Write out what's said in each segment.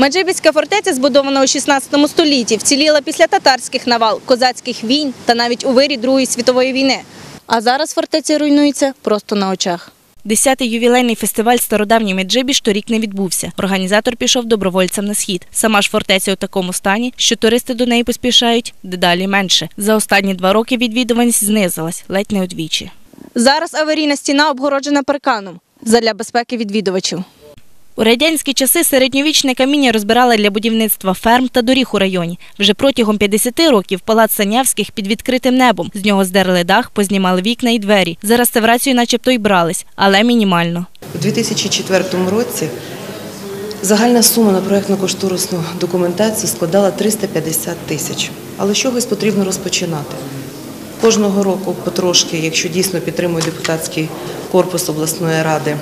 Меджибіська фортеця, збудована у 16 столітті, вціліла після татарських навал, козацьких війн та навіть у вирі Другої світової війни. А зараз фортеця руйнується просто на очах. Десятий ювілейний фестиваль стародавній Меджибіж торік не відбувся. Організатор пішов добровольцям на схід. Сама ж фортеця у такому стані, що туристи до неї поспішають дедалі менше. За останні два роки відвідуваність знизилась ледь не удвічі. Зараз аварійна стіна обгороджена парканом задля безпеки відвідувачів. У радянські часи середньовічне каміння розбирали для будівництва ферм та доріг у районі. Вже протягом 50 років палац Санявських під відкритим небом. З нього здерли дах, познімали вікна і двері. За реставрацію начебто й брались, але мінімально. У 2004 році загальна сума на проєктно-кошторисну документацію складала 350 тисяч. Але з чогось потрібно розпочинати. Кожного року потрошки, якщо дійсно підтримує депутатський корпус обласної ради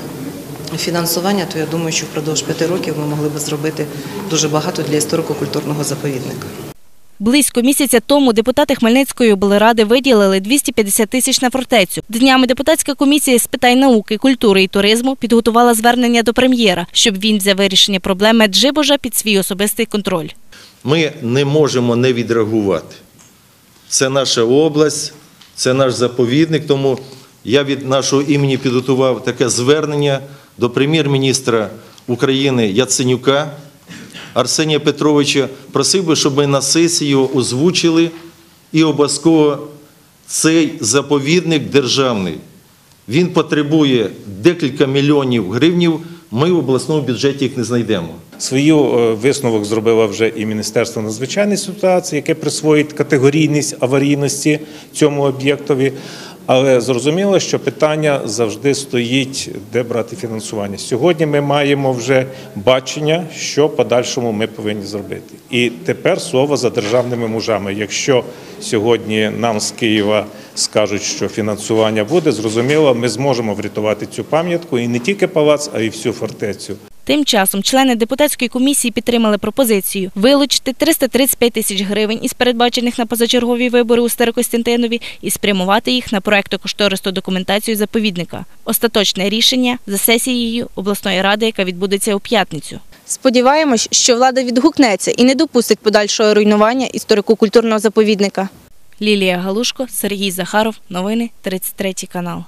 фінансування, то я думаю, що впродовж п'яти років ми могли б зробити дуже багато для історико-культурного заповідника. Близько місяця тому депутати Хмельницької облради виділили 250 тисяч на фортецю. Днями депутатська комісія з питань науки, культури і туризму підготувала звернення до прем'єра, щоб він взяв вирішення проблем Меджибожа під свій особистий контроль. Ми не можемо не відреагувати. Це наша область, це наш заповідник. Тому я від нашого імені підготував таке звернення до прем'єр-міністра України Яценюка Арсенія Петровича. Просив би, щоб ми на сесії озвучили і обов'язково цей заповідник державний. Він потребує декілька мільйонів гривнів. Ми в обласному бюджеті їх не знайдемо. Свою е, висновок зробило вже і Міністерство надзвичайної ситуації, яке присвоїть категорійність аварійності цьому об'єктові. Але зрозуміло, що питання завжди стоїть, де брати фінансування. Сьогодні ми маємо вже бачення, що подальшому ми повинні зробити. І тепер слово за державними мужами. Якщо сьогодні нам з Києва скажуть, що фінансування буде, зрозуміло, ми зможемо врятувати цю пам'ятку і не тільки палац, а й всю фортецю. Тим часом члени депутатської комісії підтримали пропозицію вилучити 335 тисяч гривень із передбачених на позачергові вибори у Старокостянтинові і спрямувати їх на проектно-кошторисну документацію заповідника. Остаточне рішення за сесією обласної ради, яка відбудеться у п'ятницю. Сподіваємось, що влада відгукнеться і не допустить подальшого руйнування історико-культурного заповідника. Лілія Галушко, Сергій Захаров. Новини 33 канал.